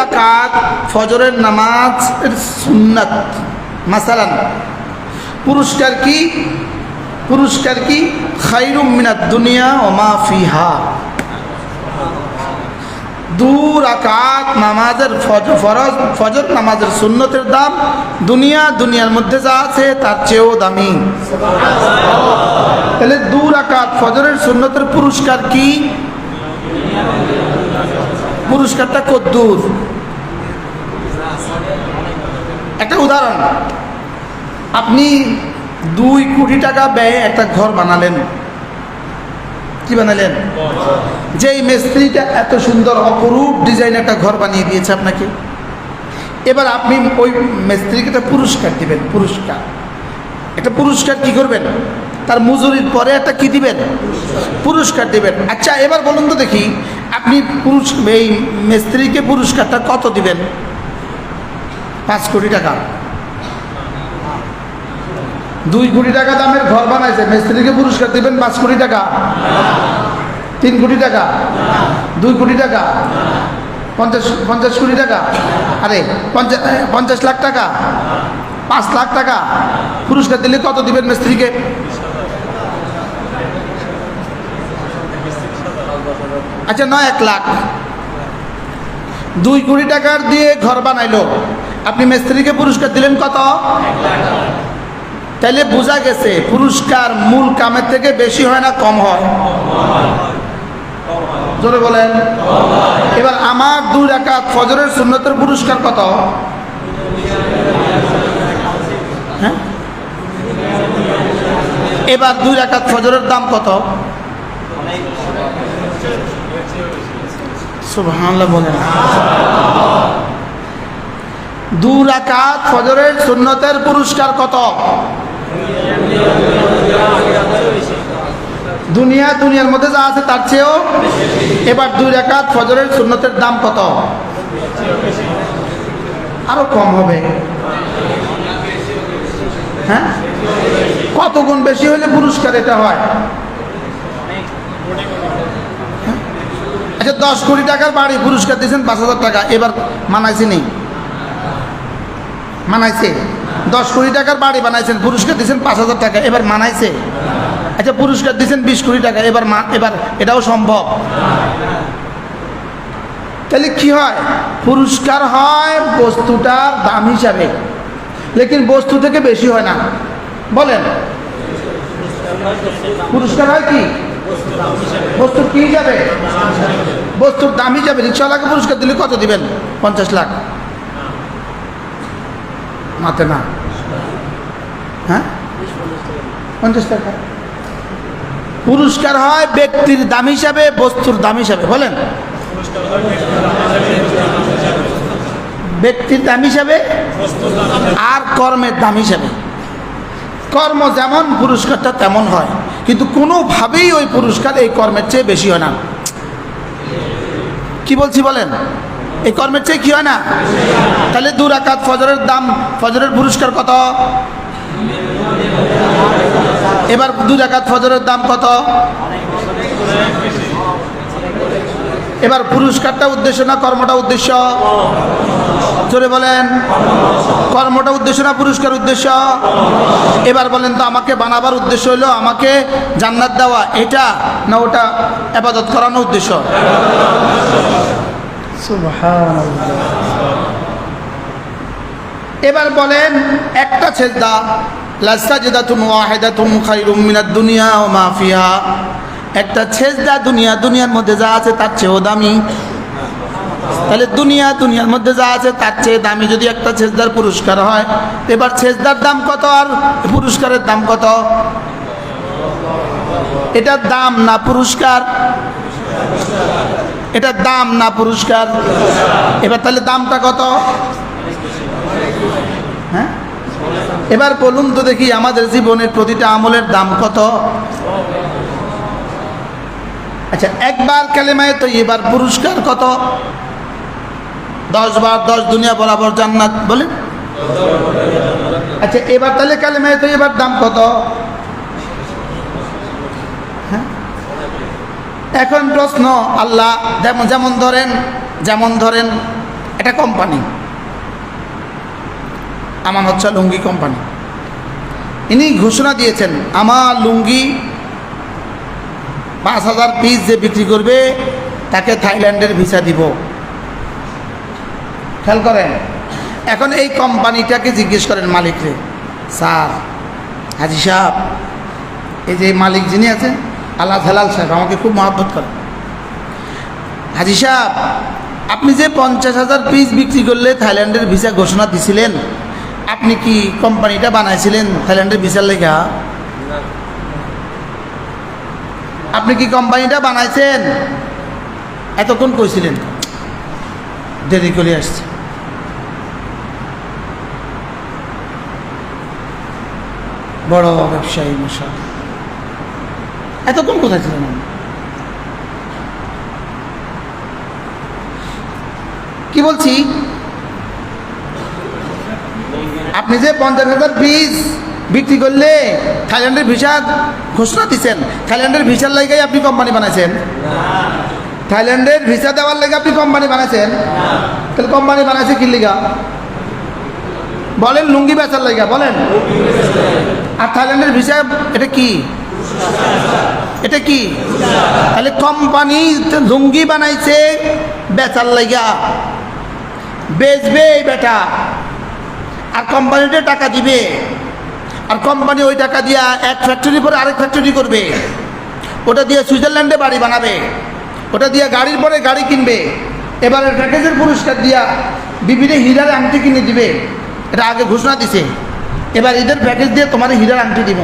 রাকাত, ফজরের নামাজ সুন্নাত। মাসালান, পুরস্কার কি? পুরস্কার কি? খাইরুম মিনাত দুনিয়া ও মা দু রাকাত নামাজের ফরজ, ফজর নামাজের সুন্নতের দাম দুনিয়া, দুনিয়ার মধ্যে যা আছে তার চেয়েও দামি। তাহলে দু রাকাত ফজরের সুন্নতের পুরস্কার কি? পুরস্কারটা কদ্দুর। একটা উদাহরণ। আপনি দুই কোটি টাকা ব্যয়ে একটা ঘর বানালেন। কি বানালেন? যেই মিস্ত্রিটা এত সুন্দর, অপরূপ ডিজাইন একটা ঘর বানিয়ে দিয়েছে আপনাকে। এবার আপনি ওই মিস্ত্রিকে একটা পুরস্কার দিবেন, পুরস্কার। একটা পুরস্কার কি করবেন? তার মজুরির পরে একটা কি দিবেন? পুরস্কার দিবেন। আচ্ছা এবার বলুন তো দেখি আপনি পুরুষ, এই মিস্ত্রিকে পুরস্কারটা কত দিবেন? পাঁচ কোটি টাকা। দুই কোটি টাকা দামের ঘর বানাইছে, মিস্ত্রিকে পুরস্কার দিবেন পাঁচ কোটি টাকা। তিন কোটি টাকা। দুই কোটি টাকা। পঞ্চাশ পঞ্চাশ কোটি টাকা। আরে পঞ্চাশ পঞ্চাশ লাখ টাকা। পাঁচ লাখ টাকা। পুরস্কার দিলে কত দিবেন মিস্ত্রিকে? আচ্ছা নয়, এক লাখ। দুই কোটি টাকার দিয়ে ঘর বানাইলো। আপনি মিস্ত্রিকে পুরস্কার দিলেন কত? তাইলে বোঝা গেছে, পুরস্কার মূল কামের থেকে বেশি হয় না, কম হয়। জোরে বলেন। এবার আমার দুই রাকাত ফজরের সুন্নতের পুরস্কার কত? হ্যাঁ? এবার দুই রাকাত ফজরের দাম কত? দু রাকাত ফজরের সুন্নতের পুরস্কার কত? দুনিয়া, দুনিয়ার মধ্যে যা আছে তার চেয়েও এবার দুই রাকাত ফজরের সুন্নতের দাম কত? আরও কম হবে। হ্যাঁ? কত গুণ বেশি হলে পুরস্কার এটা হ্যাঁ? আচ্ছা দশ কোটি টাকার বাড়ি পুরস্কার দিয়েছেন, পাঁচ হাজার টাকা। এবার মানাইছে নেই। মানাইছে। দশ কোটি টাকার বাড়ি বানাইছেন, পুরস্কার দিয়েছেন, পাঁচ হাজার টাকা। এবার মানাইছে। আচ্ছা পুরস্কার দিয়েছেন বিশ কোটি টাকা। এবার এবার এটাও সম্ভব। তাহলে কি হয়? পুরস্কার হয় বস্তুটার দাম হিসাবে। লেকিন বস্তু থেকে বেশি হয় না। বলেন। পুরস্কার হয় কি? বস্তুর কি হিসাবে বস্তুর দাম হিসাবে রিক্সাওয়ালাকে পুরস্কার দিলে কত দিবেন? পঞ্চাশ লাখ। মাতে না। হ্যাঁ? পঞ্চাশ টাকা। পুরস্কার হয় ব্যক্তির দাম হিসাবে, বস্তুর দাম হিসাবে। বলেন। ব্যক্তির দাম হিসাবে আর কর্মের দাম হিসাবে। কর্ম যেমন পুরস্কারটা তেমন হয়। কিন্তু কোনোভাবেই ওই পুরস্কার এই কর্মের চেয়ে বেশি হয় না। কি বলছি বলেন? এই কর্মের চেয়ে কি হয় না? তাহলে দু রাকাত ফজরের দাম, ফজরের পুরস্কার কত? এবার দু রাকাত ফজরের দাম কত? এবার পুরস্কারটা উদ্দেশ্য না কর্মটা উদ্দেশ্য? জোরে বলেন। কর্মটা উদ্দেশ্য না পুরস্কার উদ্দেশ্য? এবার বলেন তো আমাকে বানাবার উদ্দেশ্য হলো আমাকে জান্নাত দেওয়া, এটা না ওটা আবাদত করানো উদ্দেশ্য? এবার বলেন, একটা ছেদা লাসাজদাতুন ওয়াহিদাতুন খায়রুম মিনাদ দুনিয়া ওয়া মা ফিহা। একটা ছেজদা দুনিয়া, দুনিয়ার মধ্যে যা আছে তার চেয়েও দামি। তাহলে দুনিয়া, দুনিয়ার মধ্যে যা আছে তার চেয়ে দামি যদি একটা ছেজদার পুরস্কার হয়, এবার ছেজদার দাম কত আর পুরস্কারের দাম কত? এটার দাম না পুরস্কার? এটার দাম না পুরস্কার? এবার তাহলে দামটা কত? হ্যাঁ? এবার বলুন তো দেখি, আমাদের জীবনের প্রতিটা আমলের দাম কত? আচ্ছা একবার কালেমায় তো এবার পুরস্কার কত? দশ বার দশ, দুনিয়া বরাবর জান্নাত, বলেন। আচ্ছা এবার তাহলে কালেমায় তো এবার দাম কত? হ্যাঁ? এখন প্রশ্ন, আল্লাহ যেমন যেমন ধরেন যেমন ধরেন একটা কোম্পানি আমার হচ্ছে লুঙ্গি কোম্পানি ইনি ঘোষণা দিয়েছেন, আমার লুঙ্গি পাঁচ হাজার পিস যে বিক্রি করবে, তাকে থাইল্যান্ডের ভিসা দিব। খেয়াল করেন, এখন এই কোম্পানিটাকে জিজ্ঞেস করেন মালিকরে, স্যার, হাজি সাহেব, এই যে মালিক যিনি আছেন, আল্লাহ হেলাল সাহেব, আমাকে খুব মহব্বত করেন। হাজি সাহেব, আপনি যে পঞ্চাশ হাজার পিস বিক্রি করলে থাইল্যান্ডের ভিসা ঘোষণা দিছিলেন, আপনি কি কোম্পানিটা বানাইছিলেন থাইল্যান্ডের ভিসার লেখা আপনি কি কোম্পানিটা বানাইছেন? এতক্ষণ কইছিলেন। দেরি করে আসছে। বড় ব্যবসায়ী মশা এতক্ষণ কোথায় ছিলেন? কি বলছি? আপনি যে পঞ্চাশ হাজার পিস বিক্রি করলে থাইল্যান্ডের ভিসা ঘোষণা দিচ্ছেন থাইল্যান্ডের ভিসার লাগাই আপনি কোম্পানি বানাইছেন। থাইল্যান্ডের ভিসা দেওয়ার লেগে আপনি কোম্পানি বানাইছেন। তাহলে কোম্পানি বানাইছে কি লিগা? বলেন লুঙ্গি বেচার লাইগা, বলেন। আর থাইল্যান্ডের ভিসা এটা কি? এটা কি? তাহলে কোম্পানি লুঙ্গি বানাইছে বেচার লাইগা। বেচবে এই বেটা। আর কোম্পানিতে টাকা দিবে। আর কোম্পানি ওই টাকা দিয়া এক ফ্যাক্টরি পরে আরেক ফ্যাক্টরি করবে। ওটা দিয়ে সুইজারল্যান্ডে বাড়ি বানাবে। ওটা দিয়ে গাড়ির পরে গাড়ি কিনবে। এবারে প্যাকেজের পুরস্কার দিয়া বিভিন্ন হীরার আংটি কিনে দিবে। এটা আগে ঘোষণা দিছে। এবার ঈদের প্যাকেজ দিয়ে তোমার হীরার আংটি দিব।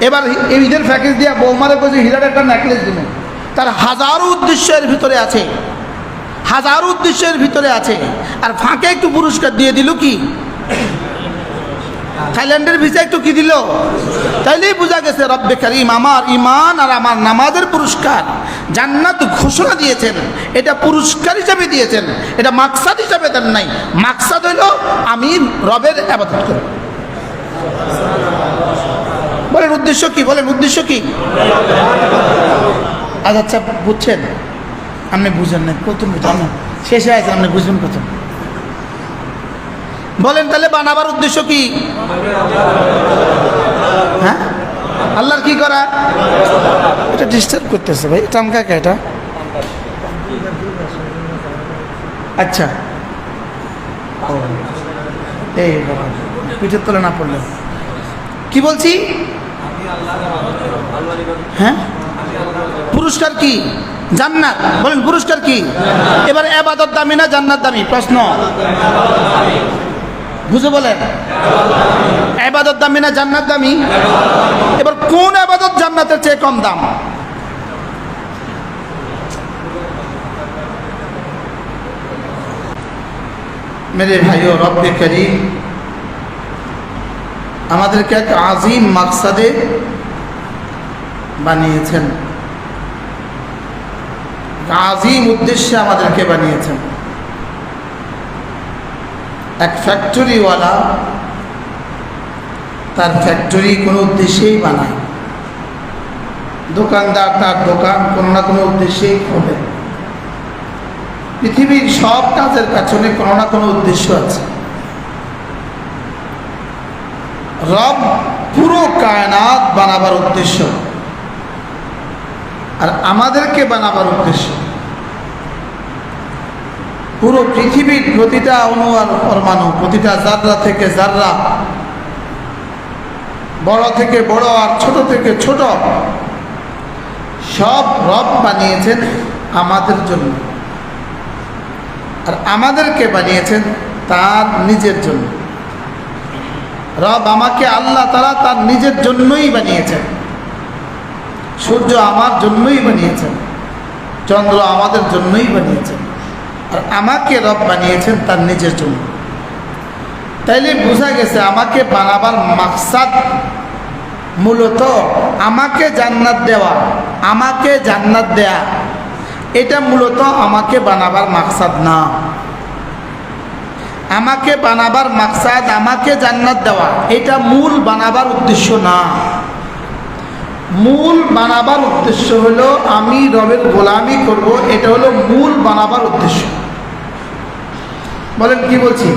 এবার এই ঈদের প্যাকেজ দিয়া বৌমারে বলছে হীরার একটা নেকলেস দিব। তার হাজারো উদ্দেশ্যের ভিতরে আছে। হাজারো উদ্দেশ্যের ভিতরে আছে। আর ফাঁকে একটু পুরস্কার দিয়ে দিল কি? থাইল্যান্ডের ভিসা একটু কি দিল? তাইলেই বোঝা গেছে, রব্বে করিম, আমার ইমান আর আমার নামাজের পুরস্কার জান্নাত ঘোষণা দিয়েছেন। এটা পুরস্কার হিসাবে দিয়েছেন, এটা মাকসাদ হিসাবে দেন নাই। মাকসাদ হইল, আমি রবের আবাদত করি। বলেন উদ্দেশ্য কি, বলেন উদ্দেশ্য কি? আচ্ছা আচ্ছা বুঝছেন? আপনি বুঝেন না প্রথম বুঝেন শেষে আছে আপনি বুঝবেন প্রথম। বলেন তাহলে বানাবার উদ্দেশ্য কি? হ্যাঁ? আল্লাহর কি করা? এটা ডিস্টার্ব করতেছে ভাই এটা আমাকে এটা? আচ্ছা। এই পিঠের তলে না পড়লে। কি বলছি? হ্যাঁ? পুরস্কার কি? জান্নাত। বলেন পুরস্কার কি? এবার এবাদত দামি না জান্নাত দামি? প্রশ্ন। বুঝে বলেন? এবাদত দামি না জান্নাত দামি? এবার কোন আবাদত জান্নাতের চেয়ে কম দাম? মেরে ভাইও, রব্বে করিম, আমাদেরকে এক আজিম মাকসাদে বানিয়েছেন। আজিম উদ্দেশ্যে আমাদেরকে বানিয়েছেন। এক ফ্যাক্টরিওয়ালা তার ফ্যাক্টরি কোনো উদ্দেশ্যেই বানায় দোকানদার তার দোকান কোনো না কোনো উদ্দেশ্যেই খোলে। পৃথিবীর সব কাজের পেছনে কোনো না কোনো উদ্দেশ্য আছে। রব পুরো কায়নাত বানাবার উদ্দেশ্য। আর আমাদেরকে বানাবার উদ্দেশ্য। পুরো পৃথিবীর প্রতিটা অণু আর পরমাণু, প্রতিটা জাররা থেকে জাররা, বড় থেকে বড় আর ছোট থেকে ছোট, সব রব বানিয়েছেন আমাদের জন্য। আর আমাদেরকে বানিয়েছেন তার নিজের জন্য। রব আমাকে আল্লাহ তারা তার নিজের জন্যই বানিয়েছেন। সূর্য আমার জন্যই বানিয়েছেন। চন্দ্র আমাদের জন্যই বানিয়েছেন আর আমাকে রব বানিয়েছেন তার নিজের জন্য। তাইলে বোঝা গেছে আমাকে বানাবার মাকসাদ মূলত আমাকে জান্নাত দেওয়া, আমাকে জান্নাত দেয়া। এটা মূলত আমাকে বানাবার মাকসাদ না। আমাকে বানাবার মাকসাদ, আমাকে জান্নাত দেওয়া, এটা মূল বানাবার উদ্দেশ্য না। মূল বানাবার উদ্দেশ্য হলো আমি রবের গোলামি করব, এটা হলো মূল বানাবার উদ্দেশ্য। বলেন কি বলছি?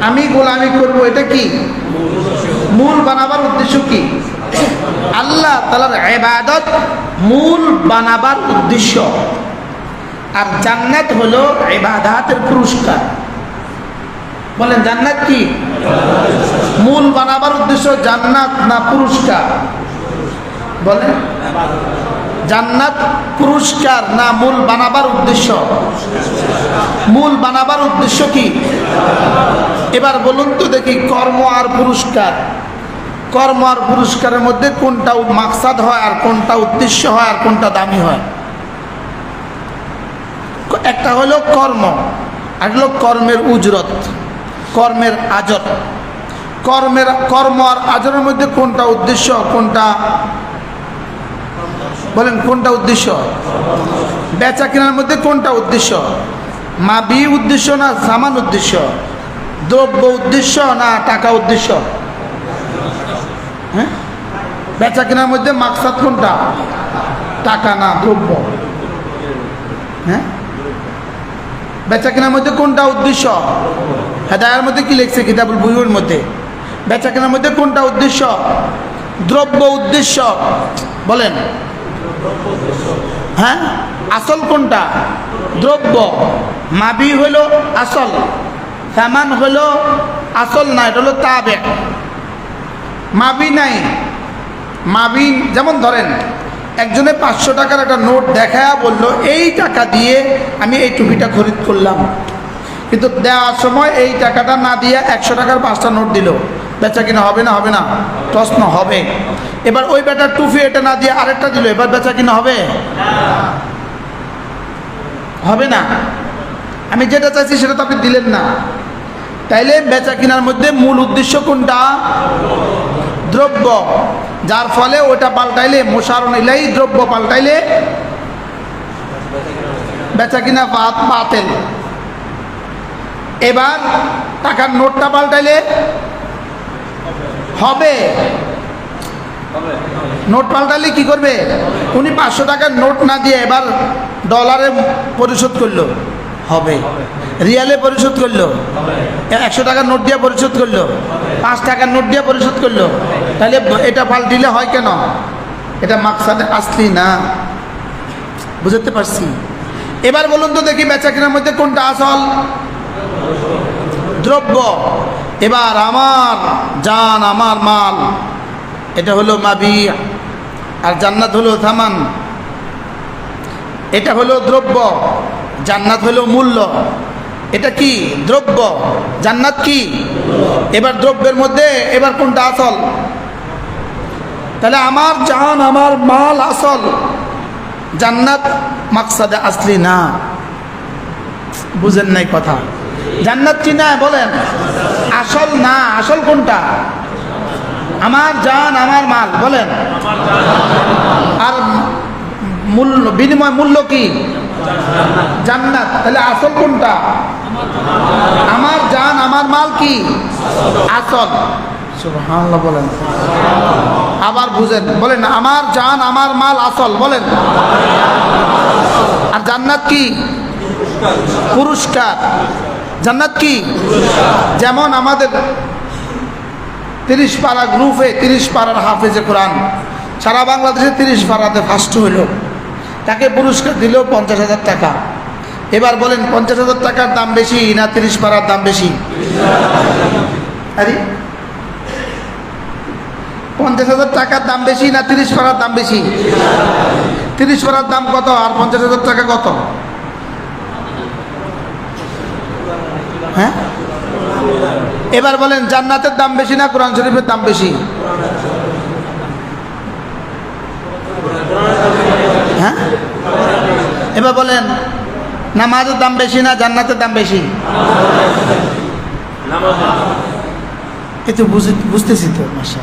আমি গোলামি করব, এটা কি? মূল বানাবার উদ্দেশ্য কি? আল্লাহ তালার এবাদত মূল বানাবার উদ্দেশ্য। আর জান্নাত হলো এবাদাতের পুরস্কার। বলেন জান্নাত কি? মূল বানাবার উদ্দেশ্য জান্নাত না পুরস্কার? বলেন। জান্নাত, পুরস্কার না মূল বানাবার উদ্দেশ্য? মূল বানাবার উদ্দেশ্য কি? এবার বলুন তো দেখি কর্ম আর পুরস্কার। কর্ম আর পুরস্কারের মধ্যে কোনটা মাকসাদ হয় আর কোনটা উদ্দেশ্য হয় আর কোনটা দামি হয়? একটা হলো কর্ম, আর হলো কর্মের উজরত। কর্মের আজর। কর্মের, কর্ম আর আজরের মধ্যে কোনটা উদ্দেশ্য, কোনটা বলেন কোনটা উদ্দেশ্য? বেচা কেনার মধ্যে কোনটা উদ্দেশ্য? মা মাবি উদ্দেশ্য না সামান উদ্দেশ্য? দ্রব্য উদ্দেশ্য না টাকা উদ্দেশ্য? হ্যাঁ? বেচা কেনার মধ্যে মাকসাদ কোনটা? টাকা না দ্রব্য? হ্যাঁ? বেচা কেনার মধ্যে কোনটা উদ্দেশ্য? হেদায়ের মধ্যে কি লিখছে কিতাবুল বুইয়ের মধ্যে? বেচা কেনার মধ্যে কোনটা উদ্দেশ্য? দ্রব্য উদ্দেশ্য। বলেন। হ্যাঁ? আসল কোনটা? দ্রব্য। মাবি হলো আসল। সামান হলো আসল না, এটা হলো তাবে। মাবি নাই। মাবি, যেমন ধরেন, একজনে পাঁচশো টাকার একটা নোট দেখায়া বলল, এই টাকা দিয়ে আমি এই টুপিটা খরিদ করলাম। কিন্তু দেওয়ার সময় এই টাকাটা না দিয়ে একশো টাকার পাঁচটা নোট দিল। বেচা কিনা হবে না হবে না? প্রশ্ন হবে। এবার ওই বেটার টুপি এটা না দিয়ে আরেকটা দিল, এবার বেচা কিনা হবে? হবে না। আমি যেটা চাইছি সেটা তো আপনি দিলেন না। তাইলে বেচা কেনার মধ্যে মূল উদ্দেশ্য কোনটা? দ্রব্য। যার ফলে ওটা পাল্টাইলে মোশারণ ইলাই দ্রব্য পাল্টাইলে বেচা কিনা বাত বাতেল। এবার টাকার নোটটা পাল্টাইলে হবে। নোট পাল্টালে কি করবে? উনি পাঁচশো টাকার নোট না দিয়ে এবার ডলারে পরিশোধ করল। হবে। রিয়ালে পরিশোধ করল। একশো টাকার নোট দিয়ে পরিশোধ করল। পাঁচ টাকার নোট দিয়ে পরিশোধ করল। তাহলে এটা পাল্টিলে হয় কেন? এটা মাকসাদে আসলি না। বুঝতে পারছি। এবার বলুন তো দেখি বেচা কেনার মধ্যে কোনটা আসল? দ্রব্য। এবার আমার জান, আমার মাল, এটা হলো মাবি, আর জান্নাত হলো থামান। এটা হলো দ্রব্য, জান্নাত হলো মূল্য। এটা কি? দ্রব্য। জান্নাত কি? এবার দ্রব্যের মধ্যে, এবার কোনটা আসল? তাহলে আমার জান, আমার মাল আসল। জান্নাত মাকসাদে আসলি না। বুঝেন নাই কথা। জান্নাত না বলেন, আসল না, আসল কোনটা? আমার জান, আমার মাল, বলেন। আর মূল্য, বিনিময় মূল্য কি? জান্নাত। তাহলে আসল কোনটা? আমার জান, আমার মাল কি? আসল। বলেন। আবার বুঝেন, বলেন, আমার জান, আমার মাল আসল, বলেন। আর জান্নাত কি? পুরস্কার। জান্নাত কি? যেমন আমাদের তিরিশ পাড়া গ্রুপে তিরিশ পাড়ার হাফেজে কোরআন। সারা বাংলাদেশে তিরিশ পাড়াতে ফার্স্ট হইল তাকে পুরস্কার দিল পঞ্চাশ হাজার টাকা। এবার বলেন, পঞ্চাশ হাজার টাকার দাম বেশি না তিরিশ পাড়ার দাম বেশি? পঞ্চাশ হাজার টাকার দাম বেশি না তিরিশ পাড়ার দাম বেশি? তিরিশ পাড়ার দাম কত আর পঞ্চাশ হাজার টাকা কত? হ্যাঁ? এবার বলেন জান্নাতের দাম বেশি না কোরআন শরীফের দাম বেশি? হ্যাঁ? এবার বলেন নামাজের দাম বেশি না জান্নাতের দাম বেশি? এ তো বুঝে বুঝতেছি তো মাসা